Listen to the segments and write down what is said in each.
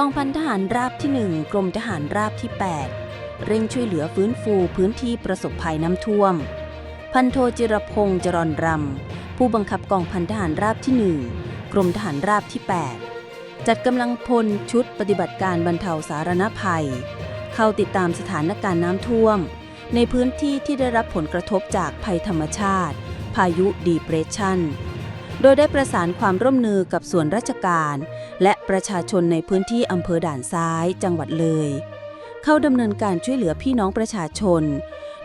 กองพันทหารราบที่ 1 กรมทหารราบที่ 8 เร่งช่วยเหลือฟื้นฟูพื้นที่ประสบภัยน้ำท่วม พันโทจิรพงษ์จรนรำ ผู้บังคับกองพันทหารราบที่ 1 กรมทหารราบที่ 8 จัดกำลังพลชุดปฏิบัติการบรรเทาสาธารณภัย เข้าติดตามสถานการณ์น้ำท่วม ในพื้นที่ที่ได้รับผลกระทบจากภัยธรรมชาติ พายุดีเปรสชัน โดยได้ประสานความร่วมมือกับส่วนราชการ และประชาชนในพื้นที่อำเภอด่านซ้าย จังหวัดเลย เข้าดำเนินการช่วยเหลือพี่น้องประชาชน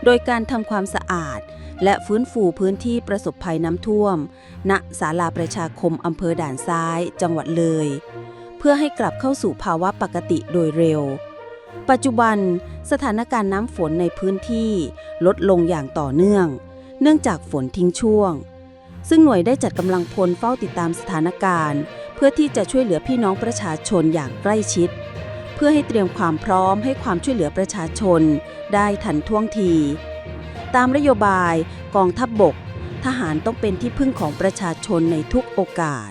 โดยการทำความสะอาด และฟื้นฟูพื้นที่ประสบภัยน้ำท่วม ณศาลาประชาคมอำเภอด่านซ้าย จังหวัดเลย เพื่อให้กลับเข้าสู่ภาวะปกติโดยเร็ว ปัจจุบันสถานการณ์น้ำฝนในพื้นที่ลดลงอย่างต่อเนื่อง เนื่องจากฝนทิ้งช่วง ซึ่งหน่วยได้จัดกำลังพลเฝ้าติดตามสถานการณ์ เพื่อที่จะช่วยเหลือพี่น้องประชาชนอย่างใกล้ชิด เพื่อให้เตรียมความพร้อมให้ความช่วยเหลือประชาชน ได้ทันท่วงที ตามนโยบายกองทัพบบก ทหารต้องเป็นที่พึ่งของประชาชนในทุกโอกาส